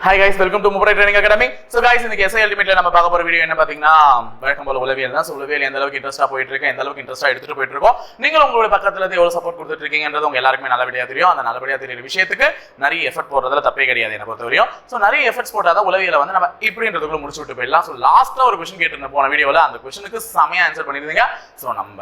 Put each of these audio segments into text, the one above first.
Hi guys welcome to Muppadai training academy so guys இன்னைக்கு SI அல்டிமேட்ல நம்ம பார்க்க போற வீடியோ என்ன பாத்தீங்கன்னா வழக்கம் போல உளவியல் தான். ஸோ உளவியல் எந்த அளவுக்கு இன்ட்ரெஸ்டா போயிட்டு இருக்கு எந்த அளவுக்கு இன்ட்ரெஸ்டா எடுத்துட்டு போயிட்டு இருக்கோம் நீங்கள் உங்களோட பக்கத்துல இருந்து எவ்வளவு சப்போர்ட் கொடுத்துட்டு இருக்கீங்கன்றது உங்க எல்லாருக்குமே நல்லபடியா தெரியும். அந்த நல்லபடியா தெரியுற விஷயத்துக்கு நிறைய எஃபர்ட் போடுறதுல தப்பே கிடையாது என்ன பொறுத்த வரையும் ஸோ நிறைய எஃபர்ட்ஸ் போட்டாதான் உளவியலை வந்து நம்ம இப்படின்றதுக்குள்ள முடிச்சு விட்டு போயிடலாம் ஸோ லாஸ்ட்ல ஒரு கொஸ்டின் கேட்டிருந்த போன வீடியோல அந்த கொஸ்டினுக்கு செமையாக ஆன்சர் பண்ணிருந்தீங்க ஸோ நம்ம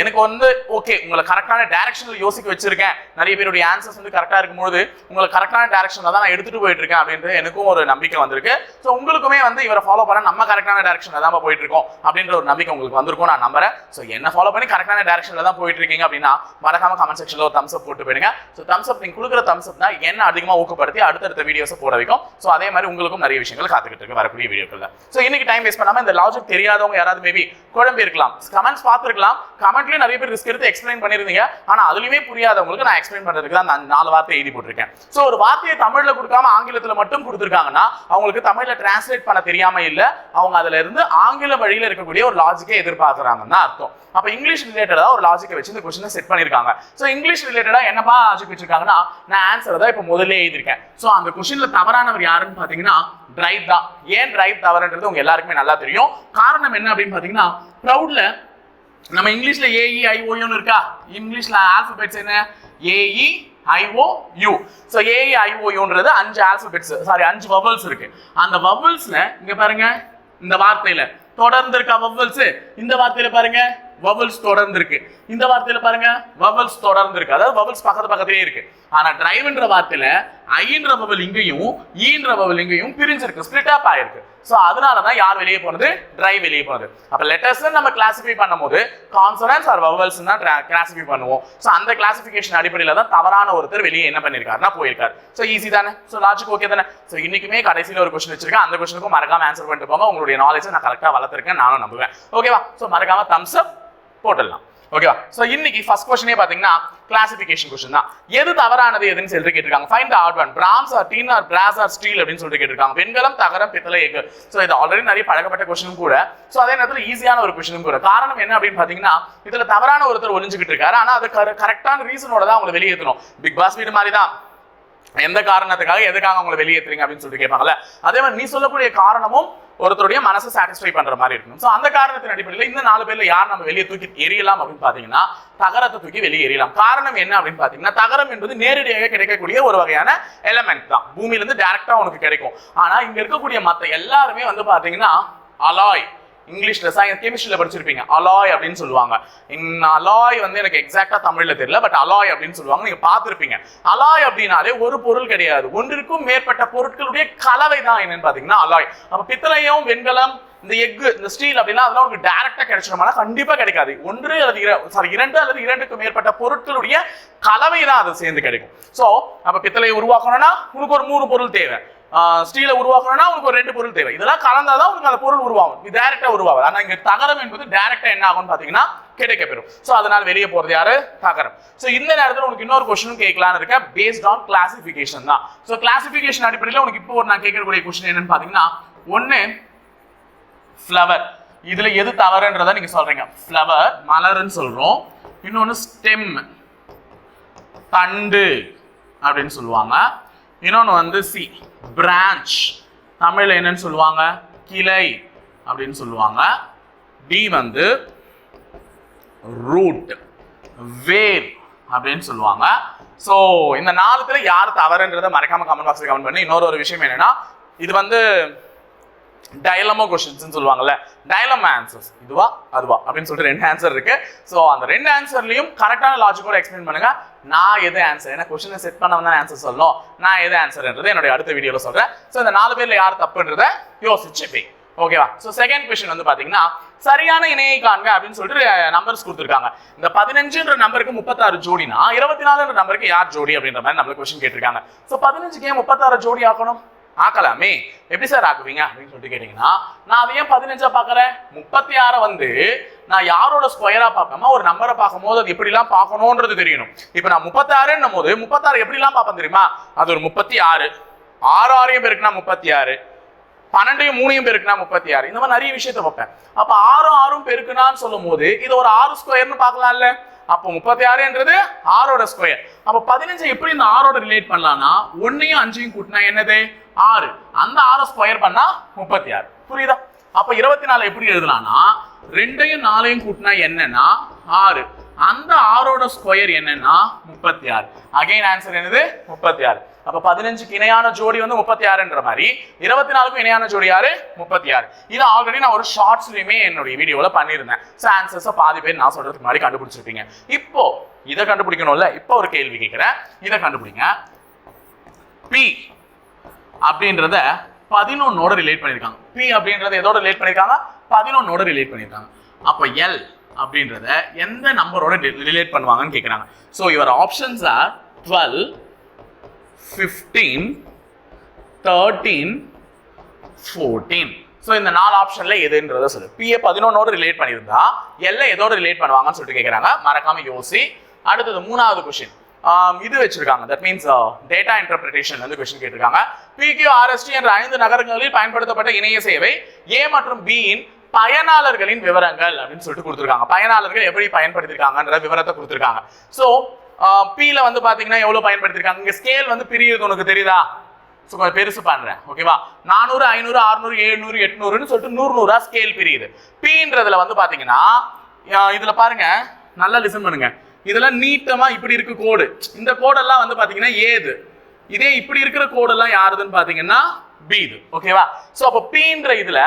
எனக்கு வந்து ஓகே உங்களை கரெக்டான டைரக்ஷன்ல யோசிக்க வச்சிருக்கேன். நிறைய பேருடைய ஆன்சர்ஸ் வந்து கரெக்டா இருக்கும்போது உங்களை கரெக்டான டைரக்ஷன்ல தான் நான் எடுத்துட்டு போயிட்டு இருக்கேன் அப்படின்றது எனக்கும் ஒரு நம்பிக்கை வந்திருக்கு. ஸோ உங்களுக்குமே வந்து இவரை ஃபாலோ பண்ண நம்ம கரெக்டான டைரக்ஷன்ல தான் போயிட்டு இருக்கோம் அப்படின்ற ஒரு நம்பிக்கை உங்களுக்கு வந்திருக்கும் நான் நம்புறேன். ஸோ என்ன ஃபாலோ பண்ணி கரெக்டான டைரக்ஷன்ல தான் போயிட்டு இருக்கீங்க அப்படின்னா மறக்காம கமெண்ட் செக்ஷன்ல ஒரு தம்ஸ் அப் போட்டு போயிடுங்க. ஸோ தம்ஸ் அப் நீங்க கொடுக்குற தம்ஸ் அப் தான் என்ன அதிகமா ஊக்கப்படுத்தி அடுத்தடுத்த வீடியோஸை போட வைக்கும். ஸோ அதே மாதிரி உங்களுக்கும் நிறைய விஷயங்கள் காத்துக்கிட்டு இருக்கு வரக்கூடிய வீடியோக்கள்ல. ஸோ இன்னைக்கு டைம் வேஸ்ட் பண்ணாம இந்த லாஜிக் தெரியாதவங்க யாராவது மேபி குழம்பி இருக்கலாம். கமெண்ட்ஸ் பார்த்துருக்கலாம். கமெண்ட்லயும் நிறைய பேர் ரிஸ்க் எடுத்து எக்ஸ்பிளைன் பண்ணிருந்தீங்க. ஆனா அதுலயுமே புரியாதவங்களுக்கு நான் எக்ஸ்பிளைன் பண்றதுக்கு தான் நான் நாலு வார்த்தை எழுதி போட்டிருக்கேன். ஸோ ஒரு வார்த்தையை தமிழ்ல கொடுக்காம ஆங்கிலத்துல மட்டும் கொடுத்துருக்காங்கன்னா அவங்களுக்கு தமிழ்ல டிரான்ஸ்லேட் பண்ண தெரியாம இல்ல அவங்க அதுல இருந்து ஆங்கில வழியில இருக்கக்கூடிய ஒரு லாஜிக்கை எதிர்பார்க்கறாங்கன்னு அர்த்தம். அப்ப இங்கிலீஷ் ரிலேட்டடா ஒரு லாஜிக்கை வச்சு இந்த கொஸ்டினை செட் பண்ணிருக்காங்க ஸோ இங்கிலீஷ் ரிலேட்டடா என்னப்பா லாஜிக் வச்சிருக்காங்கன்னா நான் ஆன்சர் தான் இப்போ முதல்ல எழுதியிருக்கேன். ஸோ அந்த கொஸ்டின்ல தவறானவர் யாருன்னு பாத்தீங்கன்னா டிரைவ் தான். ஏன் டிரைவ் தவறுன்றது உங்க எல்லாருக்குமே நல்லா தெரியும். காரணம் என்ன அப்படின்னு பாத்தீங்கன்னா ப்ரௌட்ல நம்ம இங்கிலீஷ்ல ஏஇ இருக்கா? இங்கிலீஷ்ல ஆல்பபெட்ஸ் என்ன? A E I O U so A E ஐஓயுன்றது அஞ்சு ஆல்பபெட்ஸ் சாரி அஞ்சு வவல்ஸ் இருக்கு. அந்த வவல்ஸ்ல இங்க பாருங்க இந்த வார்த்தையில தொடர்ந்து இருக்க வவல்ஸ் இந்த வார்த்தையில பாருங்க வவல்ஸ் தொடர்ந்து இருக்கு இந்த வார்த்தையில பாருங்க வவல்ஸ் தொடர்ந்து இருக்கு அதாவது வவல்ஸ் பக்கத்து பக்கத்திலே இருக்கு. ஆனா டிரைவ்ன்ற வார்த்தையில ஐன்ற பவல் இங்கேயும் e ஈன்ற பவல் இங்கேயும் பிரிஞ்சிருக்கு ஸ்பிளிட் அப் ஆயிருக்கு. ஸோ அதனால தான் யார் வெளியே போனது டிரைவ் வெளியே போனது அப்போ லெட்டர்ஸ் நம்ம கிளாசிஃபை பண்ணும்போது கான்சனன்ஸ் ஆர் வவல்ஸ் தான் கிளாசிஃபை பண்ணுவோம். ஸோ அந்த கிளாசிஃபிகேஷன் அடிப்படையில் தான் தவறான ஒருத்தர் வெளியே என்ன பண்ணியிருக்காருன்னா போயிருக்காரு. ஸோ ஈஸி தானே? ஸோ லாஜிக் ஓகே தானே? ஸோ இன்னைக்குமே கடைசியில் ஒரு கொஸ்டின் வச்சிருக்கேன். அந்த கொஸ்டினுக்கும் மறக்காம ஆன்சர் பண்ணிட்டு போங்க. உங்களுடைய நாலேஜை நான் கரெக்டாக வளர்த்துருக்கேன் நானும் நம்புவேன். ஓகேவா ஸோ மறக்காம தம்ஸ் அப் போட்டுடலாம். ஓகேவா சோ இன்னைக்கு ஃபர்ஸ்ட் கொஸ்டினே பாத்தீங்கன்னா கிளாசிஃபிகேஷன் கொஸ்டின் தான். எது தவறானது எதுன்னு சொல்லிட்டு கேட்டிருக்காங்க. Find odd one bronze or tin or brass or steel அப்படின்னு சொல்லிட்டு கேட்டிருக்காங்க. வெண்கலம் தகரம் பித்தளை எஃகு. ஸோ இது ஆல்ரெடி நிறைய பழக்கப்பட்ட கொஸ்டினும் கூட. ஸோ அதே நேரத்தில் ஈஸியான ஒரு கொஸ்டினும் கூட. காரணம் என்ன அப்படின்னு பாத்தீங்கன்னா இதுல தவறான ஒருத்தர் ஒளிஞ்சுக்கிட்டு இருக்காரு. ஆனா அது கரெக்டான ரீசனோட தான் அவங்களை வெளியேற்றணும். பிக் பாஸ் வீடு மாதிரி தான். எந்த காரணத்துக்காக எதுக்காக அவங்களை வெளியேற்றுறீங்க அப்படின்னு சொல்லிட்டு கேட்பாங்கல்ல? அதே மாதிரி நீ சொல்லக்கூடிய காரணமும் ஒருத்தருடைய மனசை சாட்டிஸ்ஃபை பண்ற மாதிரி இருக்கணும். ஸோ அந்த காரணத்தின் அடிப்படையில் இந்த நாலு பேர்ல யார் நம்ம வெளியே தூக்கி எரியலாம் அப்படின்னு பாத்தீங்கன்னா தகரத்தை தூக்கி வெளியே எரியலாம் காரணம் என்ன அப்படின்னு பாத்தீங்கன்னா தகரம் என்பது நேரடியாக கிடைக்கக்கூடிய ஒரு வகையான எலமெண்ட் தான். பூமியில இருந்து உனக்கு கிடைக்கும். ஆனா இங்க இருக்கக்கூடிய மற்ற எல்லாருமே வந்து பாத்தீங்கன்னா அலாய் இங்கிலீஷ்ல சயின்ஸ் கெமிஸ்ட்ரியில் படிச்சிருப்பீங்க. அலாய் அப்படின்னு சொல்லுவாங்க. அலாய் வந்து எனக்கு எக்ஸாக்டாக தமிழில் தெரியல பட் அலாய் அப்படின்னு சொல்லுவாங்க. நீங்கள் பார்த்துருப்பீங்க. அலாய் அப்படின்னாலே ஒரு பொருள் கிடையாது. ஒன்றிற்கும் மேற்பட்ட பொருட்களுடைய கலவை தான் என்னன்னு பார்த்தீங்கன்னா அலாய். அப்போ பித்தளையும் வெண்கலம் இந்த எஃகு இந்த ஸ்டீல் அப்படின்னா அதெல்லாம் உங்களுக்கு டைரக்டா கிடைச்சிடுமானா கண்டிப்பா கிடைக்காது. ஒன்று அல்லது சாரி இரண்டு அல்லது இரண்டுக்கு மேற்பட்ட பொருட்களுடைய கலவை தான் அது சேர்ந்து கிடைக்கும். ஸோ நம்ம பித்தளையை உருவாக்கணும்னா உனக்கு ஒரு மூணு பொருள் தேவை. ஸ்டீலை உருவாக்கணும்னா உனக்கு ஒரு ரெண்டு பொருள் தேவை. இதெல்லாம் கலந்தாதான் உங்களுக்கு அந்த பொருள் உருவாகும். இது டேரெக்டாக உருவாகும் ஆனா இங்க தகரம் என்பது டேரெக்டாக என்ன ஆகும்னு பாத்தீங்கன்னா கிடைக்கப்பெறும். சோ அதனால வெளியே போறது யாரு? தகரம். சோ இந்த நேரத்துல உனக்கு இன்னொரு கொஸ்டின் கேட்கலான்னு இருக்க பேஸ்ட் ஆன் கிளாசிபிகேஷன் தான். சோ கிளாசிபிகேஷன் அடிப்படையில் உனக்கு இப்போ ஒரு நான் கேட்கக்கூடிய கொஸ்டின் என்னன்னு பாத்தீங்கன்னா ஒன்னு ஃப்ளவர் இதுல எது தவறுன்றத நீங்க சொல்றீங்க. ஃப்ளவர் மலர்ன்னு சொல்றோம். இன்னொன்னு ஸ்டெம் தண்டு அப்படின்னு சொல்லுவாங்க. இன்னொன்று வந்து சி பிரான்ச் தமிழில் என்னன்னு சொல்லுவாங்க? கிளை அப்படின்னு சொல்லுவாங்க. டி வந்து ரூட் வேர் அப்படின்னு சொல்லுவாங்க. ஸோ இந்த நாலுத்துல யார் தவறுன்றதை மறக்காம கமெண்ட் பாக்ஸில் கமெண்ட் பண்ணி இன்னொரு ஒரு விஷயம் என்னன்னா இது வந்து டயலமோ கொஷின்ஸ்னு சொல்லுவாங்கல்ல டயலமோ ஆன்சர்ஸ் இதுவா அதுவா அப்படின்னு சொல்லிட்டு ரெண்டு ஆன்சர் இருக்கு. ஸோ அந்த ரெண்டு ஆன்சர்லையும் கரெக்டான லாஜிக்கோட எக்ஸ்பிளைன் பண்ணுங்க. நான் எது ஆன்சர் ஏன்னா கொஸ்டினை செட் பண்ண தான் ஆன்சர் சொல்லணும். நான் எது ஆன்சர்ன்றது என்னுடைய அடுத்த வீடியோவில் சொல்றேன். ஸோ இந்த நாலு பேர்ல யார் தப்புன்றதை யோசிச்சு போய் ஓகேவா ஸோ செகண்ட் கொஸ்டின் வந்து பாத்தீங்கன்னா சரியான இணையை காண்க அப்படின்னு சொல்லிட்டு நம்பர்ஸ் கொடுத்துருக்காங்க. இந்த பதினஞ்சுன்ற நம்பருக்கு முப்பத்தாறு ஜோடினா இருபத்தி நாலுன்ற நம்பருக்கு யார் ஜோடி அப்படின்ற மாதிரி நம்மளுக்கு கொஸ்டின் கேட்டிருக்காங்க. ஸோ பதினஞ்சுக்கு ஏன் முப்பத்தாறு ஜோடி ஆக்கணும்? ஆக்கலாமே. எப்படி சார் ஆக்குவீங்க அப்படின்னு சொல்லிட்டு கேட்டீங்கன்னா நான் அதை ஏன் பதினஞ்சா பாக்குறேன் முப்பத்தி ஆறை வந்து நான் யாரோட ஸ்கொயரா பார்க்காம ஒரு நம்பரை பார்க்கும்போது அது எப்படிலாம் பார்க்கணுன்றது தெரியணும். இப்போ நான் முப்பத்தாறுன்னும் போது முப்பத்தாறு எப்படிலாம் பார்ப்பேன் தெரியுமா? அது ஒரு முப்பத்தி ஆறு ஆறு ஆறையும் பேருக்குனா முப்பத்தி ஆறு பன்னெண்டையும் மூணையும் பெருக்குனா முப்பத்தி ஆறு இந்த மாதிரி நிறைய விஷயத்த பார்ப்பேன். அப்ப ஆறும் ஆறும் பெருக்குனான்னு சொல்லும் போது இது ஒரு ஆறு ஸ்கொயர்னு பார்க்கலாம்ல? அப்போ முப்பத்தி ஆறுன்றது ஆறோட ஸ்கொயர் அப்போ பதினஞ்சு எப்படி இந்த ஆறோட ரிலேட் பண்ணலாம்னா ஒன்னையும் அஞ்சையும் கூட்டினா என்னது? ஆறு. அந்த ஆறை ஸ்கொயர் பண்ணா முப்பத்தி ஆறு புரியுதா? அப்போ இருபத்தி நாலு எப்படி எழுதலாம்னா ரெண்டையும் நாலையும் கூட்டினா என்னன்னா ஆறு. அந்த ஆறோட ஸ்கொயர் என்னன்னா முப்பத்தி ஆறு அகைன் ஆன்சர் என்னது? முப்பத்தி ஆறு அப்ப பதினஞ்சுக்கு இணையான ஜோடி வந்து முப்பத்தி ஆறுன்ற மாதிரி இருபத்தி நாலுக்கும் இணையான ஜோடி யாரு? முப்பத்தி ஆறு இது ஆல்ரெடி நான் ஒரு ஷார்ட்ஸ்லயுமே என்னுடைய வீடியோல பண்ணியிருந்தேன். ஸோ ஆன்சர்ஸை பாதி பேர் நான் சொல்றதுக்கு முன்னாடி கண்டுபிடிச்சிருப்பீங்க. இப்போ இதை கண்டுபிடிக்கணும்ல? இப்போ ஒரு கேள்வி கேட்கிறேன். இதை கண்டுபிடிங்க. பி அப்படின்றத பதினொன்னோட ரிலேட் பண்ணியிருக்காங்க. பி அப்படின்றத எதோட ரிலேட் பண்ணியிருக்காங்க? பதினொன்னோட ரிலேட் பண்ணியிருக்காங்க. அப்போ எல் அப்படின்றத எந்த நம்பரோட ரிலேட் பண்ணுவாங்கன்னு கேட்குறாங்க so your options are twelve fifteen thirteen fourteen so இந்த நாலு ஆப்ஷன்ல எதுன்றத சொல்லு. பிஏ பதினொன்னோடு ரிலேட் பண்ணியிருந்தா எல்லாம் எதோடு ரிலேட் பண்ணுவாங்கன்னு சொல்லிட்டு கேட்குறாங்க மறக்காம யோசி. அடுத்தது மூணாவது கொஷின் இது வச்சிருக்காங்க. தட் மீன்ஸ் டேட்டா இன்டர்பிரிட்டேஷன் வந்து கொஸ்டின் கேட்டிருக்காங்க. பிக்யூ ஆர்எஸ்டி என்ற ஐந்து நகரங்களில் பயன்படுத்தப்பட்ட இணைய சேவை ஏ மற்றும் பியின் பயனாளர்களின் விவரங்கள் அப்படின்னு சொல்லிட்டு கொடுத்துருக்காங்க. பயனாளர்கள் எப்படி பயன்படுத்திருக்காங்கன்ற விவரத்தை கொடுத்துருக்காங்க. ஸோ பில வந்து பார்த்தீங்கன்னா எவ்வளோ பயன்படுத்திருக்காங்க? இங்கே ஸ்கேல் வந்து பிரியுது உனக்கு தெரியுதா? ஸோ கொஞ்சம் பெருசு பண்ணுறேன் ஓகேவா நானூறு ஐநூறு அறுநூறு எழுநூறு எட்நூறுன்னு சொல்லிட்டு நூறு நூறா ஸ்கேல் பிரியுது பீன்றதுல வந்து பார்த்தீங்கன்னா இதில் பாருங்க. நல்லா லிசன் பண்ணுங்க. இதெல்லாம் நீட்டமாக இப்படி இருக்கு கோடு இந்த கோடெல்லாம் வந்து பார்த்தீங்கன்னா ஏது? இதே இப்படி இருக்கிற கோடெல்லாம் யாருதுன்னு பார்த்தீங்கன்னா பி இது. ஓகேவா ஸோ அப்போ பீன்ற இதில்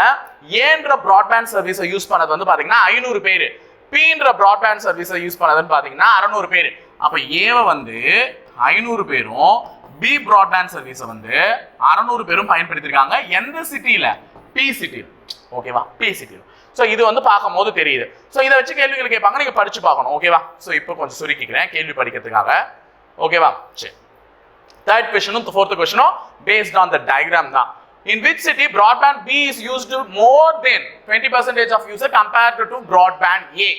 ஏன்ற ப்ராட்பேண்ட் சர்வீஸை யூஸ் பண்ணது வந்து பார்த்தீங்கன்னா ஐநூறு பேர். பீன்ற ப்ராட்பேண்ட் சர்வீஸை யூஸ் பண்ணதுன்னு பார்த்தீங்கன்னா அறநூறு பேர். அப்போ ஏவை வந்து ஐநூறு பேரும் பி ப்ராட்பேண்ட் சர்வீஸை வந்து அறநூறு பேரும் பயன்படுத்தியிருக்காங்க எந்த சிட்டியில் பி சிட்டியில் ஓகேவா பி சிட்டியில் ஸோ இது வந்து பார்க்கும்போது தெரியுது. ஸோ இதை வச்சு கேள்விகள் கேட்பாங்க. நீங்கள் படித்து பார்க்கணும். ஓகேவா ஸோ இப்போ கொஞ்சம் சுருக்கிக்கிறேன். கேள்வி படிக்கிறதுக்காக. ஓகேவா சரி. தேர்ட் கொஸ்டினும் ஃபோர்த் கொஷனும் பேஸ்ட் ஆன் த டயக்ராம் தான். In which city broadband B is used more than twenty percentage of user compared to broadband A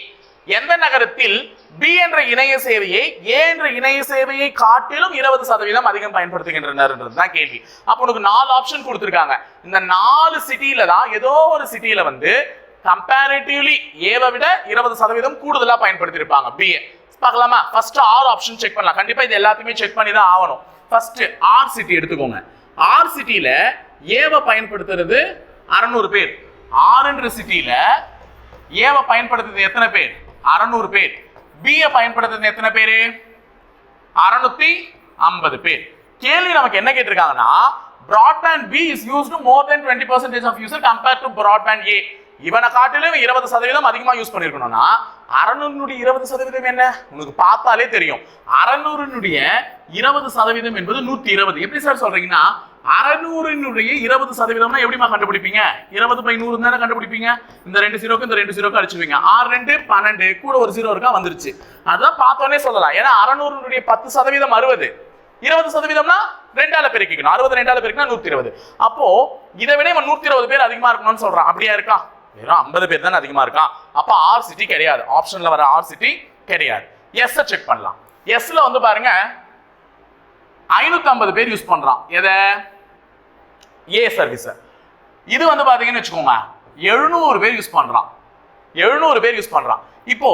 எந்த நகரத்தில் பி என்ற இணைய சேவையை ஏ என்ற இணைய சேவையை காட்டிலும் இருபது சதவீதம் அதிகம் பயன்படுத்துகின்றனர் தான் கேள்வி. அப்போ உனக்கு நாலு ஆப்ஷன் கொடுத்துருக்காங்க. இந்த நாலு சிட்டியில தான் ஏதோ ஒரு சிட்டியில வந்து கம்பேரிட்டிவ்லி ஏவை விட இருபது சதவீதம் கூடுதலா பயன்படுத்தியிருப்பாங்க பிஏ பார்க்கலாமா? ஃபர்ஸ்ட் ஆர் ஆப்ஷன் செக் பண்ணலாம். கண்டிப்பா இது எல்லாத்தையுமே செக் பண்ணி தான் ஆகணும். ஃபர்ஸ்ட் ஆர் சிட்டி எடுத்துக்கோங்க. ஆர் சிட்டியில ஏவை பயன்படுத்துறது அறநூறு பேர். ஆறுன்ற சிட்டியில ஏவை பயன்படுத்துறது எத்தனை பேர்? அறநூறு பேர். பியை பயன்படுத்துறது எத்தனை பேர்? அறநூத்தி ஐம்பது பேர். கேள்வி நமக்கு என்ன கேட்டிருக்காங்கன்னா broadband B is used more than twenty percentage of user compare to broadband A இவனை காட்டிலும் இருபது சதவீதம் அதிகமாக யூஸ் பண்ணியிருக்கணும்னா அறநூறுனுடைய இருபது சதவீதம் என்ன? உனக்கு பார்த்தாலே தெரியும். அறநூறுனுடைய இருபது சதவீதம் என்பது நூத்தி இருபது. எப்படி சார் சொல்றீங்கன்னா அறநூறினுடைய இருபது சதவீதம்னா எப்படிமா கண்டுபிடிப்பீங்க? இருபது பை நூறு தானே கண்டுபிடிப்பீங்க? இந்த ரெண்டு ஜீரோக்கு இந்த ரெண்டு ஜீரோக்கு அடிச்சுவீங்க ஆறு ரெண்டு பன்னெண்டு கூட ஒரு ஜீரோ இருக்கா? வந்துருச்சு. அதான் பார்த்தோன்னே சொல்லலாம். ஏன்னா அறநூறுனுடைய பத்து சதவீதம் அறுபது. இருபது சதவீதம்னா ரெண்டால பெருக்கிக்கணும். அறுபது ரெண்டால பெருக்கினா நூத்தி இருபது. அப்போ இதை விட இவன் நூத்தி இருபது பேர் அதிகமா இருக்கணும்னு சொல்றான். அப்படியா இருக்கா? வெறும் ஐம்பது பேர் தானே அதிகமா இருக்கான் அப்போ ஆர் சிட்டி கிடையாது. ஆப்ஷன்ல வர ஆர் சிட்டி கிடையாது. எஸ்ஸை செக் பண்ணலாம். எஸ்ல வந்து பாருங்க ஐநூத்தி ஐம்பது பேர் யூஸ் பண்றான். எதை? ஏ சர்வீஸ் இது வந்து பாத்தீங்கன்னு வச்சுக்கோங்க எழுநூறு பேர் யூஸ் பண்றான். எழுநூறு பேர் யூஸ் பண்றான். இப்போ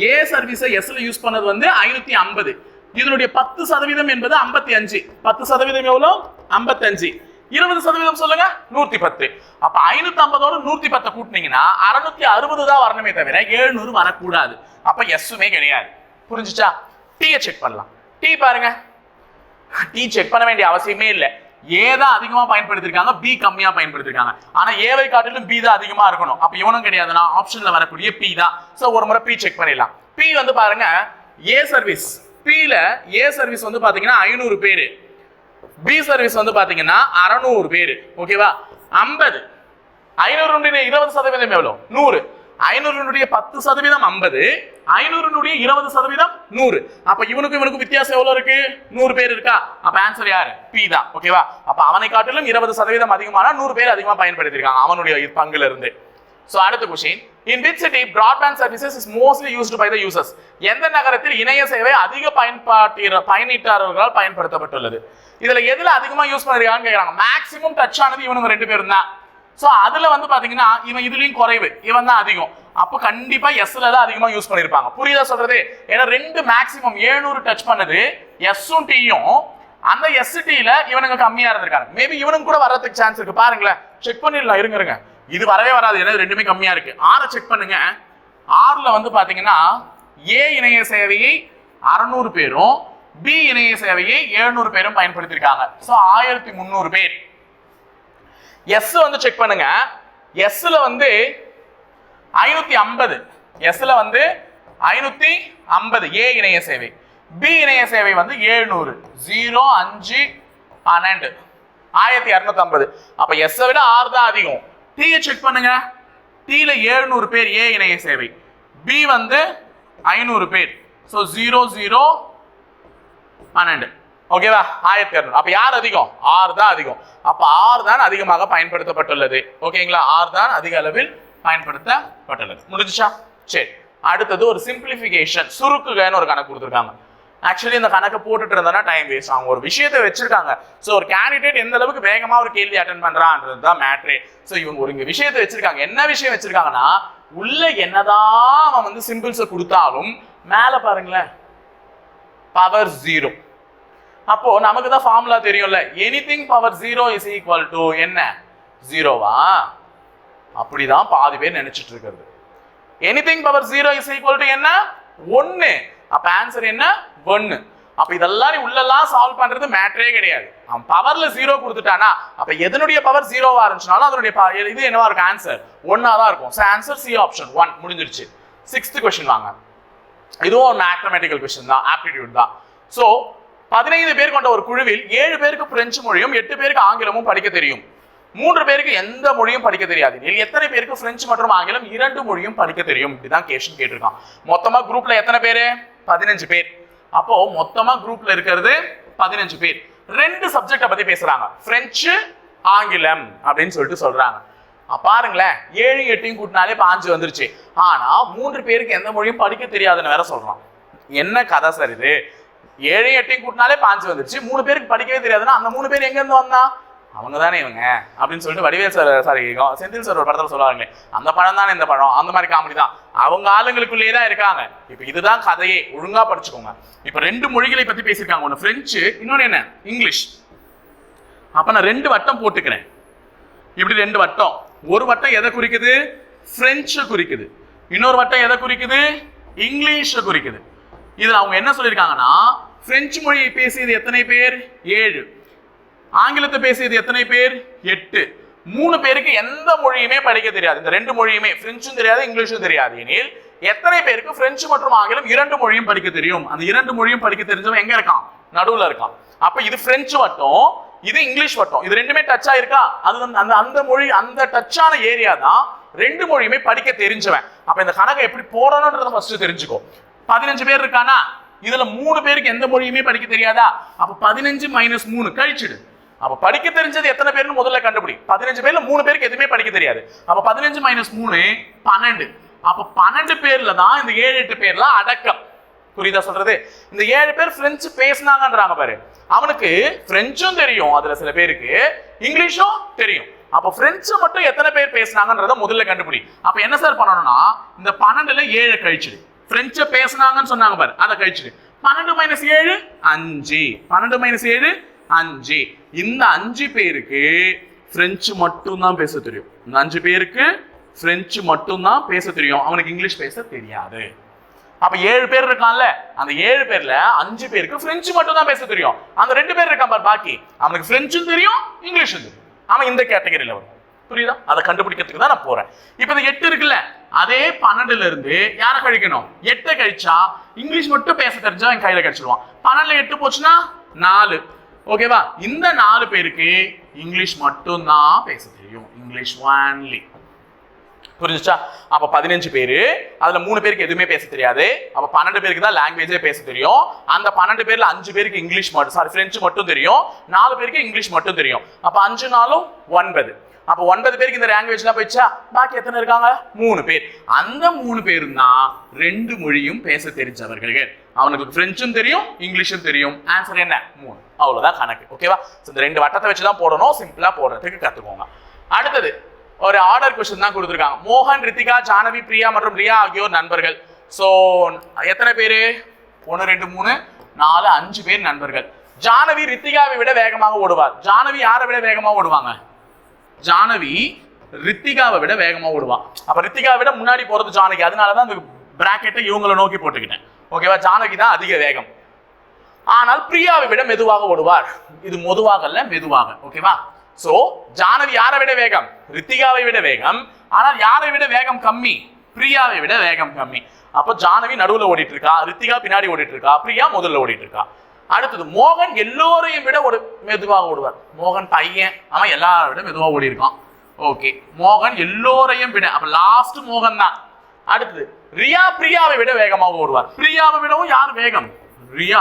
ஏ சர்வீஸை எஸ்ல யூஸ் பண்ணது வந்து ஐநூத்தி ஐம்பது. இதனுடைய பத்து சதவீதம் என்பது ஐம்பத்தி அஞ்சு. பத்து சதவீதம் எவ்வளோ ஐம்பத்தஞ்சு இருபது சதவீதம் சொல்லுங்க நூத்தி பத்து அப்ப ஐநூத்தி ஐம்பதோட நூத்தி பத்தை கூட்டினீங்கன்னா அறுநூத்தி அறுபது தான் வரணுமே தவிர எழுநூறு வரக்கூடாது. அப்ப எஸ்ஸுமே கிடையாது. புரிஞ்சுச்சா? டீயை செக் பண்ணலாம். டீ பாருங்க. டி செக் பண்ண வேண்டிய அவசியமே இல்லை. ஏ தான் அதிகமா பயன்படுத்திருக்காங்க பி கம்மியா பயன்படுத்திருக்காங்க. ஆனா ஏவை காட்டிலும் பி தான் அதிகமா இருக்கணும். அப்ப இவனும் கிடையாதுன்னா ஆப்ஷன்ல வரக்கூடிய பி தான். சோ ஒரு முறை பி செக் பண்ணிடலாம். பி வந்து பாருங்க ஏ சர்வீஸ் பில ஏ சர்வீஸ் வந்து பாத்தீங்கன்னா ஐநூறு பேரு. பி சர்வீஸ் வந்து பாத்தீங்கன்னா அறநூறு பேரு ஓகேவா ஐம்பது. ஐநூறுடைய இருபது சதவீதம் எவ்வளவு நூறு. ஐநூறுனுடைய பத்து சதவீதம் ஐம்பது. ஐநூறுனுடைய இருபது சதவீதம் நூறு. அப்ப இவனுக்கு இவனுக்கு வித்தியாசம் எவ்வளவு இருக்கு? நூறு பேர் இருக்கா? அப்ப ஆன்சர் யாரு? பி தான் ஓகேவா அப்ப அவனை காட்டிலும் இருபது சதவீதம் அதிகமான நூறு பேர் அதிகமா பயன்படுத்தியிருக்காங்க அவனுடைய பங்குல இருந்து. சோ அடுத்த question in which city broadband services is mostly used by the users எந்த நகரத்தில் இணைய சேவை அதிக பயன்பாட்டிற பயனீட்டாளர்களால் பயன்படுத்தப்பட்டுள்ளது? இதுல எதுல அதிகமா யூஸ் பண்ணிருக்காங்கன்னு கேட்குறாங்க மேக்ஸிமம் டச் ஆனது இவனுங்க ரெண்டு பேரும் தான். ஸோ அதில் வந்து பார்த்தீங்கன்னா இவன் இதுலேயும் குறைவு. இவன் தான் அதிகம். அப்போ கண்டிப்பாக எஸ்ல தான் அதிகமாக யூஸ் பண்ணியிருப்பாங்க புரியுதா சொல்றது? ஏன்னா ரெண்டு மேக்ஸிமம் 700 டச் பண்ணது எஸ்ஸும் டீயும் அந்த எஸ்டில இவனுங்க கம்மியாக இருந்திருக்காங்க. மேபி இவனுங்க கூட வர்றதுக்கு சான்ஸ் இருக்கு. பாருங்களேன். செக் பண்ணிடலாம். இருங்க இருங்க. இது வரவே வராது. ஏன்னா ரெண்டுமே கம்மியா இருக்கு. ஆரை செக் பண்ணுங்க. ஆறுல வந்து பாத்தீங்கன்னா ஏ இணைய சேவையை அறநூறு பேரும் பி இணைய சேவையை 700 பேரும் பயன்படுத்தியிருக்காங்க ஸோ ஆயிரத்தி முந்நூறு பேர். எஸ் வந்து செக் பண்ணுங்க. எஸ்ல வந்து ஐநூத்தி ஐம்பது. எஸ்ல வந்து ஐநூத்தி ஐம்பது. ஏ இணைய சேவை. பி இணைய சேவை வந்து ஏழ்நூறு ஜீரோ அஞ்சு பன்னெண்டு. ஆயிரத்தி இரநூத்தி ஐம்பது. அப்ப எஸ் விட ஆறு தான் அதிகம். டீயை செக் பண்ணுங்க. டீல எழுநூறு பேர் ஏ இணைய சேவை. பி வந்து ஐநூறு பேர். ஸோ ஜீரோ ஜீரோ பன்னெண்டு. ஓகேவா ஆயிரத்தி இரநூறு அப்போ யார் அதிகம்? ஆறு தான் அதிகம். அப்போ ஆறு தான் அதிகமாக பயன்படுத்தப்பட்டுள்ளது. ஓகேங்களா ஆறு தான் அதிக அளவில் பயன்படுத்தப்பட்டுள்ளது. முடிஞ்சுச்சா? சரி. அடுத்தது ஒரு சிம்பிளிஃபிகேஷன் சுருக்குகன்னு ஒரு கணக்கு கொடுத்துருக்காங்க. ஆக்சுவலி இந்த கணக்கை போட்டுட்டு இருந்தோம்னா டைம் வேஸ்ட் ஆகும் ஒரு விஷயத்தை வச்சிருக்காங்க. ஸோ ஒரு கேண்டிடேட் எந்த அளவுக்கு வேகமாக ஒரு கேள்வி அட்டன் பண்ணுறான்றது தான் மேட்ரே ஸோ இவங்க ஒரு இங்க விஷயத்தை வச்சிருக்காங்க. என்ன விஷயம் வச்சிருக்காங்கன்னா உள்ள என்னதான் அவன் வந்து சிம்பிள்ஸை கொடுத்தாலும் மேலே பாருங்களேன். பவர் ஜீரோ அப்போ நமக்கு தான் ஃபார்முலா தெரியும்ல. Anything power zero is equal to என்ன? ஜீரோவா அப்படிதான் பாதி பேர் நினைச்சிட்டு இருக்கிறது. Anything power zero is equal to என்ன? ஒன்று அப்ப ஆன்சர் என்ன? ஒன்னு அப்ப இதெல்லாம் உள்ளெல்லாம் சால்வ் பண்றது மேட்டரே கிடையாது. அவன் பவர்ல ஜீரோ கொடுத்துட்டானா? அப்ப எதனுடைய பவர் ஜீரோவா இருந்துச்சுனாலும் அதனுடைய இது என்னவா இருக்கும்? ஆன்சர் ஒன்னா தான் இருக்கும். So answer C option one முடிஞ்சிருச்சு. சிக்ஸ்த் கொஸ்டின் வாங்க. இதுவும் ஒரு மேத்தமெட்டிக்கல் கொஸ்டின் தான். ஆப்டிடியூட் தான். ஸோ பதினைந்து பேர் கொண்ட ஒரு குழுவில் ஏழு பேருக்கு பிரெஞ்சு மொழியும் எட்டு பேருக்கு ஆங்கிலமும் படிக்க தெரியும். மூன்று பேருக்கு எந்த மொழியும் படிக்க தெரியாது. இதில் எத்தனை பேருக்கு பிரெஞ்சு மற்றும் ஆங்கிலம் இரண்டு மொழியும் படிக்க தெரியும்? இப்படிதான் கேஷன் கேட்டிருக்கான். மொத்தமா குரூப்ல எத்தனை பேரு? பதினஞ்சு பேர். அப்போ மொத்தமா குரூப்ல இருக்கிறது பதினஞ்சு பேர். ரெண்டு சப்ஜெக்ட பத்தி பேசுறாங்க. பிரெஞ்சு ஆங்கிலம் அப்படின்னு சொல்லிட்டு சொல்றாங்க. பாருங்களேன் ஏழு எட்டையும் கூட்டினாலே பாஞ்சு வந்துருச்சு. ஆனா மூன்று பேருக்கு எந்த மொழியும் படிக்க தெரியாதுன்னு வேற சொல்றான். என்ன கதை சார் இது? ஏழு எட்டையும் கூட்டினாலே பாஞ்சு வந்துருச்சு. மூணு பேருக்கு படிக்கவே தெரியாதுன்னா அந்த மூணு பேர் எங்க இருந்து வந்தான்? அவங்க தானே இவங்க? அப்படின்னு சொல்லிட்டு Vadivel sir sorry Senthil sir ஒரு படத்தில் சொல்லுவாங்களே அந்த பழம் தானே இந்த பழம் அந்த மாதிரி காமெடி தான். அவங்க ஆளுங்களுக்குள்ளேயே தான் இருக்காங்க. இப்போ இதுதான் கதையே ஒழுங்காக படிச்சுக்கோங்க. இப்போ ரெண்டு மொழிகளை பற்றி பேசியிருக்காங்க. ஒன்று ஃப்ரெஞ்சு இன்னொன்று என்ன? இங்கிலீஷ் அப்போ நான் ரெண்டு வட்டம் போட்டுக்கிறேன். இப்படி ரெண்டு வட்டம். ஒரு வட்டம் எதை குறிக்குது? ஃப்ரெஞ்சை குறிக்குது. இன்னொரு வட்டம் எதை குறிக்குது? இங்கிலீஷை குறிக்குது. இதில் அவங்க என்ன சொல்லியிருக்காங்கன்னா பிரெஞ்சு மொழியை பேசியது எத்தனை பேர்? ஏழு. ஆங்கிலத்தை பேசியது எத்தனை பேர்? எட்டு. மூணு பேருக்கு எந்த மொழியுமே படிக்க தெரியாது. இந்த ரெண்டு மொழியுமே பிரெஞ்சும் தெரியாது இங்கிலீஷும் தெரியாது. எனில் எத்தனை பேருக்கு பிரெஞ்சு மற்றும் ஆங்கிலம் இரண்டு மொழியும் படிக்க தெரியும்? அந்த இரண்டு மொழியும் படிக்க தெரிஞ்சவன் எங்க இருக்கான்? நடுவுல இருக்கான். அப்ப இது பிரெஞ்சு வட்டம் இது இங்கிலீஷ் வட்டம் இது ரெண்டுமே டச் ஆயிருக்கா? அது அந்த அந்த மொழி அந்த டச்சான ஏரியா தான் ரெண்டு மொழியுமே படிக்க தெரிஞ்சவன். அப்ப இந்த கணக்கை எப்படி போடணும்ன்றத ஃபர்ஸ்ட் தெரிஞ்சுக்கோ. பதினஞ்சு பேர் இருக்கானா? இதுல மூணு பேருக்கு எந்த மொழியுமே படிக்க தெரியாதா? அப்ப பதினஞ்சு மைனஸ் மூணு கழிச்சிடு. அப்ப படிக்க தெரிஞ்சது எத்தனை பேர்னு முதல்ல கண்டுபிடி. பதினஞ்சு பேர்ல மூணு பேருக்கு எதுவுமே படிக்க தெரியாது. அப்ப பதினஞ்சு மைனஸ் மூணு பன்னெண்டு. அப்ப பன்னெண்டு பேர்ல தான் இந்த ஏழு எட்டு பேர்ல அடக்கம். புரியுதா சொல்றது? இந்த ஏழு பேர் பிரெஞ்சு பேசினாங்கன்றாங்க பாரு. அவனுக்கு பிரெஞ்சும் தெரியும் அதுல சில பேருக்கு இங்கிலீஷும் தெரியும். அப்ப பிரெஞ்சு மட்டும் எத்தனை பேர் பேசினாங்கன்றத முதல்ல கண்டுபிடி. அப்ப என்ன சார் பண்ணணும்னா இந்த பன்னெண்டுல ஏழு கழிச்சிடு. பிரெஞ்சு பேசினாங்கன்னு சொன்னாங்க பாரு அதை கழிச்சிடு. பன்னெண்டு மைனஸ் ஏழு அஞ்சு. பன்னெண்டு மைனஸ் ஏழு அஞ்சு. இந்த அஞ்சு பேருக்கு பிரெஞ்சு மட்டும் தான் பேச தெரியும். இந்த அஞ்சு பேருக்கு பிரெஞ்சு மட்டும் தான் பேச தெரியும். அவனுக்கு இங்கிலீஷ் பேச தெரியாது. அப்ப ஏழு பேர் இருக்கான்ல? அந்த ஏழு பேர்ல அஞ்சு பேருக்கு பிரெஞ்சு மட்டும் தான் பேச தெரியும். அந்த ரெண்டு பேர் இருக்கான் பாக்கி. அவனுக்கு பிரெஞ்சும் தெரியும் இங்கிலீஷும் தெரியும். அவன் இந்த கேட்டகரியில வரும். புரியுதா? அதை கண்டுபிடிக்கிறதுக்கு தான் நான் போறேன். இப்போ இந்த எட்டு இருக்குல்ல? அதே பன்னெண்டுல இருந்து யாரை கழிக்கணும்? எட்டை கழிச்சா இங்கிலீஷ் மட்டும் பேச தெரிஞ்சா என் கையில கழிச்சிடுவான் பன்னெண்டுல எட்டு போச்சுன்னா நாலு. ஓகேவா இந்த நாலு பேருக்கு இங்கிலீஷ் மட்டும் தான் பேச தெரியும். இங்கிலீஷ் ஒன்லி புரிஞ்சுச்சா? அப்ப பதினஞ்சு பேரு அதுல மூணு பேருக்கு எதுவுமே பேச தெரியாது. அப்ப பன்னெண்டு பேருக்கு தான் லாங்குவேஜே பேச தெரியும். அந்த பன்னெண்டு பேர்ல அஞ்சு பேருக்கு இங்கிலீஷ் மட்டும் சாரி பிரெஞ்சு மட்டும் தெரியும். நாலு பேருக்கு இங்கிலீஷ் மட்டும் தெரியும். அப்ப அஞ்சு நாளும் ஒன்பது. அப்ப ஒன்பது பேருக்கு இந்த லாங்குவேஜ்லாம் போயிடுச்சா? பாக்கி எத்தனை இருக்காங்க? மூணு பேர். அந்த மூணு பேரும் தான் ரெண்டு மொழியும் பேச தெரிஞ்சவர்கள். அவனுக்கு பிரெஞ்சும் தெரியும் இங்கிலீஷும் தெரியும். ஆன்சர் என்ன? மூணு. அவ்வளவுதான் கணக்கு. ஓகேவா இந்த ரெண்டு வட்டத்தை வச்சு தான் போடணும். சிம்பிளா போடுறதுக்கு கத்துக்கோங்க. அடுத்தது ஒரு ஆர்டர் கொஸ்டின் தான் கொடுத்துருக்காங்க. மோகன் ரித்திகா ஜானவி பிரியா மற்றும் ரியா ஆகியோர் நண்பர்கள். ஸோ எத்தனை பேரு? ஒன்று ரெண்டு மூணு நாலு அஞ்சு பேர் நண்பர்கள். ஜானவி ரித்திகாவை விட வேகமாக ஓடுவார். ஜானவி யாரை விட வேகமாக ஓடுவாங்க? ஜானவி ரித்திகாவை விட வேகமாக ஓடுவா. அப்போ ரித்திகாவை விட முன்னாடி போகிறது ஜானகி. அதனால தான் அந்த பிராக்கெட்டை இவங்களை நோக்கி போட்டுக்கிட்டேன். ஓகேவா ஜானகி தான் அதிக வேகம். ஆனால் பிரியாவை விட மெதுவாக ஓடுவார். இது மெதுவாக அல்ல மெதுவாக. ஓகேவா சோ ஜானவி யாரை விட வேகம்? ரித்திகாவை விட வேகம். ஆனால் யாரை விட வேகம் கம்மி? பிரியாவை விட வேகம் கம்மி. அப்போ ஜானவி நடுவில் ஓடிட்டு இருக்கா ரித்திகா பின்னாடி ஓடிட்டு இருக்கா பிரியா முதல்ல ஓடிட்டு இருக்கா. அடுத்தது மோகன் எல்லோரையும் விட ஒரு மெதுவாக ஓடுவார். மோகன் பையன் அவன் எல்லாரை விட மெதுவாக ஓடி இருக்கான் ஓகே மோகன் எல்லோரையும் விட அப்ப லாஸ்ட் மோகன் தான். அடுத்தது ரியா பிரியாவை விட வேகமாக ஓடுவார். பிரியாவை விடவும் யார் வேகம்? ரியா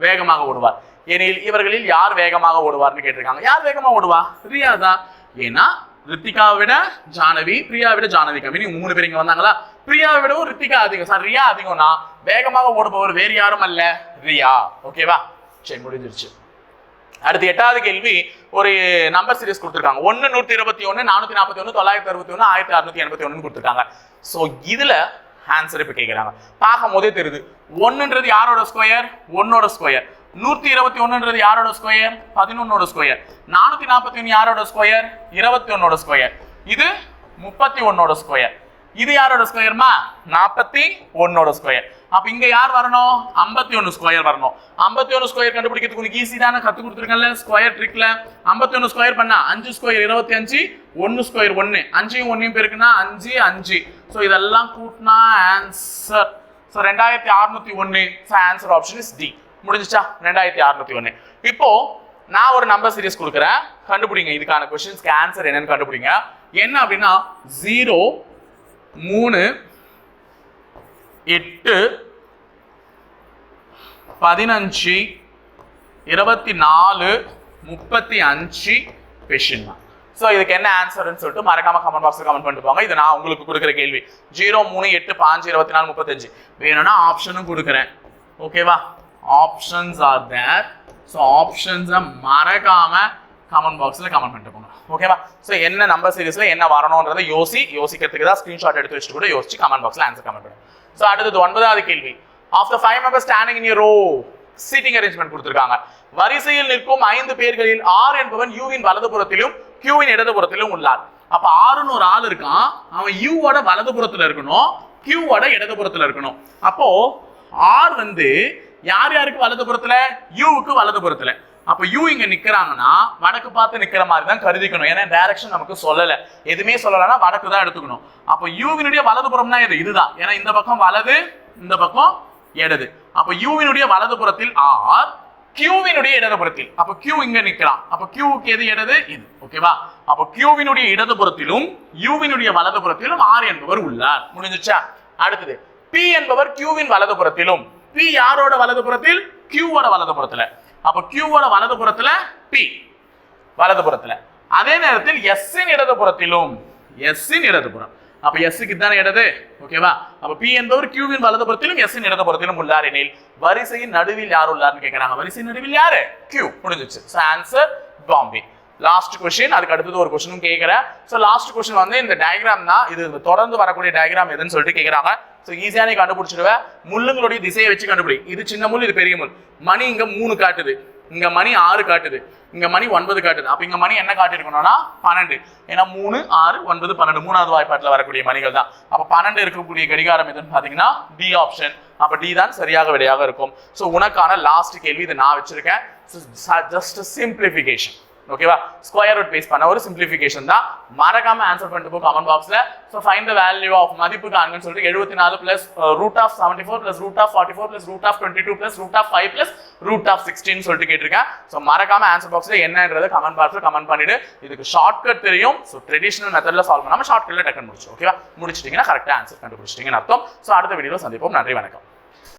வேகமாக ஓடுவார். எனில் இவர்களில் யார் வேகமாக ஓடுவார்னு கேட்டிருக்காங்க. யார் வேகமாக ஓடுவா? ரியா தான். ஏன்னா ரித்திகாவை விட ஜானவி பிரியாவை விட ஜானவி கம்மி. நீங்க மூணு பேர் இங்க வந்தாங்களா? பிரியாவை விடவும் ரித்திகா அதிகம். சார் ரியா அதிகம்னா வேகமாக ஓடுபவர் வேறு யாரும் அல்ல ரியா. ஓகேவா சரி முடிஞ்சிருச்சு. அடுத்து எட்டாவது கேள்வி ஒரு நம்பர் சீரிஸ் கொடுத்துருக்காங்க. ஒன்று நூற்றி இருபத்தி ஒன்று நானூற்றி நாற்பத்தி ஒன்று தொள்ளாயிரத்தி அறுபத்தி ஒன்று ஆயிரத்தி அறுநூத்தி எண்பத்தி ஒன்று கொடுத்துருக்காங்க. ஸோ இதில் ஆன்சர் இப்போ கேட்குறாங்க பார்க்கும் போதே தெரியுது. ஒன்றுன்றது யாரோட ஸ்கொயர் ஒன்னோட ஸ்கொயர் நூற்றி இருபத்தி ஒன்றுன்றது யாரோட ஸ்கொயர் பதினொன்னோட ஸ்கொயர் நானூற்றி நாற்பத்தி ஒன்று யாரோட ஸ்கொயர் இருபத்தி ஒன்னோட ஸ்கொயர் இது முப்பத்தி ஒன்னோட ஸ்கொயர் இது யாரோட ஸ்கொயர்மா நாற்பத்தி ஒன்னோட ஸ்கொயர் அப்ப இங்க யார் வரணும்? ஐம்பத்தி ஒன்னு ஸ்கொயர் வரணும். ஐம்பத்தி ஒன்று ஸ்கொயர் கண்டுபிடிக்கிறதுக்கு உனக்கு ஈஸி தானே? கத்து கொடுத்துருக்கல ஸ்கொயர் ட்ரிக்ல ஐம்பத்தி ஒன்னு ஸ்கொயர் பண்ணா அஞ்சு ஸ்கொயர் இருபத்தி அஞ்சு ஒன்னு ஸ்கொயர் ஒன்னு. அஞ்சையும் ஒன்னையும் பேருக்குன்னா அஞ்சு அஞ்சு. ஸோ இதெல்லாம் கூட்டினா ஆன்சர் ஸோ ரெண்டாயிரத்தி அறுநூத்தி ஒன்னு. So answer option is D முடிஞ்சிச்சா? ரெண்டாயிரத்தி அறுநூத்தி ஒன்று இப்போ நான் ஒரு நம்பர் சீரிஸ் கொடுக்குறேன். கண்டுபிடிங்க இதுக்கான கொஸ்டின்ஸ்க்கு ஆன்சர் என்னன்னு கண்டுபிடிங்க. என்ன அப்படின்னா ஜீரோ மூணு எட்டு பதினஞ்சு இருபத்தி நாலு முப்பத்தி அஞ்சு கொஷின் தான் ஸோ இதுக்கு என்ன ஆன்சர்னு சொல்லிட்டு மறக்காம கமெண்ட் பாக்ஸில் கமெண்ட் பண்ணிட்டு போங்க. இது நான் உங்களுக்கு கொடுக்குற கேள்வி. ஜீரோ மூணு எட்டு பாஞ்சு இருபத்தி நாலு முப்பத்தஞ்சு வேணும்னா ஆப்ஷனும் கொடுக்குறேன். ஓகேவா ஆப்ஷன்ஸ் ஆர் தேர் ஸோ ஆப்ஷன்ஸை மறக்காம கமெண்ட் பாக்ஸில் கமெண்ட் பண்ணிட்டு போங்க. ஓகேவா ஸோ என்ன நம்பர் சீரிஸில் என்ன வரணுன்றதை யோசி யோசிக்கிறதுக்கு தான் ஸ்க்ரீன்ஷாட் எடுத்து வச்சுட்டு கூட யோசிச்சு கமெண்ட் பாக்ஸில் ஆன்சர் கமெண்ட் பண்ணுங்க. ஸோ அடுத்தது ஒன்பதாவது கேள்வி. Of the five member standing in row seating arrangement கொடுத்துருக்காங்க. வரிசையில் நிற்கும் ஐந்து பேர்களில் ஆர் என்பவன் யூவின் வலதுபுறத்திலும் கியூவின் இடதுபுறத்திலும் உள்ளார். அப்ப ஆறுன்னு ஒரு ஆள் இருக்கான். அவன் யூவோட வலதுபுறத்துல இருக்கணும் கியூவோட இடதுபுறத்துல இருக்கணும். அப்போ ஆர் வந்து யார் யாருக்கு வலதுபுறத்துல யூவுக்கு வலதுபுறத்துல அப்ப யூ இங்க நிக்கிறாங்கன்னா வடக்கு பார்த்து நிக்கிற மாதிரி தான் கருதிக்கணும். ஏன்னா டைரக்ஷன் நமக்கு சொல்லல. எதுவுமே சொல்லலைன்னா வடக்கு தான் எடுத்துக்கணும். அப்ப யூவினுடைய வலதுபுறம்னா இது இதுதான். ஏன்னா இந்த பக்கம் வலது இந்த பக்கம் இடது. அப்ப யூவினுடைய வலதுபுறத்தில் ஆர் கியூவினுடைய இடதுபுறத்தில் அப்ப கியூ இங்க நிக்கலாம். அப்ப கியூவுக்கு எது? இடது? இது. ஓகேவா அப்ப கியூவினுடைய இடதுபுறத்திலும் யூவினுடைய வலதுபுறத்திலும் ஆர் என்பவர் உள்ளார். முடிஞ்சுச்சா? அடுத்தது பி என்பவர் கியூவின் வலதுபுறத்திலும் பி யாரோட வலதுபுறத்தில்? கியூவோட வலதுபுறத்தில். அப்ப கியூவோட வலதுபுறத்துல பி வலதுபுறத்தில். அதே நேரத்தில் எஸ் இடதுபுறத்திலும் எஸ் இடதுபுறம். அப்ப எஸ்ஸுக்கு தானே இடது? ஓகேவா அப்ப பி என்பவர் கியூவின் வலதுபுறத்திலும் எஸ் இடதுபுறத்திலும் உள்ளார் எனில் வரிசையின் நடுவில் யார் உள்ளார்னு கேட்கிறாங்க வரிசையின் நடுவில் யாரு? கியூ முடிஞ்சிச்சு so answer Bombay last question அதுக்கு அடுத்தது ஒரு கொஸ்டினும் கேட்குறேன் ஸோ லாஸ்ட் கொஸ்டின் வந்து இந்த டயக்ராம் தான். இது தொடர்ந்து வரக்கூடிய டயக்ராம் எதுன்னு சொல்லிட்டு கேட்குறாங்க ஸோ ஈஸியாக நீ கண்டுபிடிச்சிடுவேன் முள்ளுங்களுடைய திசையை வச்சு கண்டுபிடி. இது சின்ன முள் இது பெரிய முள். மணி இங்கே மூணு காட்டுது. இங்க மணி ஆறு காட்டுது. இங்க மணி ஒன்பது காட்டுது. அப்ப இங்க மணி என்ன காட்டிருக்கணும்னா பன்னெண்டு. ஏன்னா மூணு ஆறு ஒன்பது பன்னெண்டு மூணாவது வாய்ப்பாட்டில் வரக்கூடிய மணிகள் தான். அப்ப பன்னெண்டு இருக்கக்கூடிய கடிகாரம் எதுன்னு பாத்தீங்கன்னா டி ஆப்ஷன் அப்ப டி தான் சரியாக விடையாக இருக்கும். ஸோ உனக்கான லாஸ்ட் கேள்வி இதை நான் வச்சிருக்கேன். ஜஸ்ட் சிம்பிளிஃபிகேஷன் ஓகேவா ஸ்கொயர் ரூட் பேஸ் பண்ண ஒரு சிம்பிளிஃபிகேஷன் தான். மறக்காம ஆன்சர் பண்ணிட்டு போ கமெண்ட் பாக்ஸ்ல so find the value of மதிப்பு காண்கன்னு சொல்லிட்டு எழுபத்தி நாலு plus root of seventy four plus root of forty four plus root of twenty two plus root of five plus root of sixteen சொல்லிட்டு கேட்டிருக்கேன். ஸோ மறக்காம ஆன்சர் பாக்ஸ்ல என்னன்றது கமெண்ட் பாக்ஸ்ல கமெண்ட் பண்ணிட்டு இதுக்கு ஷார்ட்கட் தெரியும். ஸோ ட்ரெடிஷனல் மெத்தட்ல சால்வ் பண்ணாம ஷார்ட்கட்ல டக்குன்னு முடிச்சு ஓகேவா முடிச்சிட்டீங்கன்னா கரெக்டாக ஆன்சர் கண்டுபிடிச்சிட்டிங்கன்னு அர்த்தம். ஸோ அடுத்த வீடியோவில் சந்திப்போம். நன்றி வணக்கம்.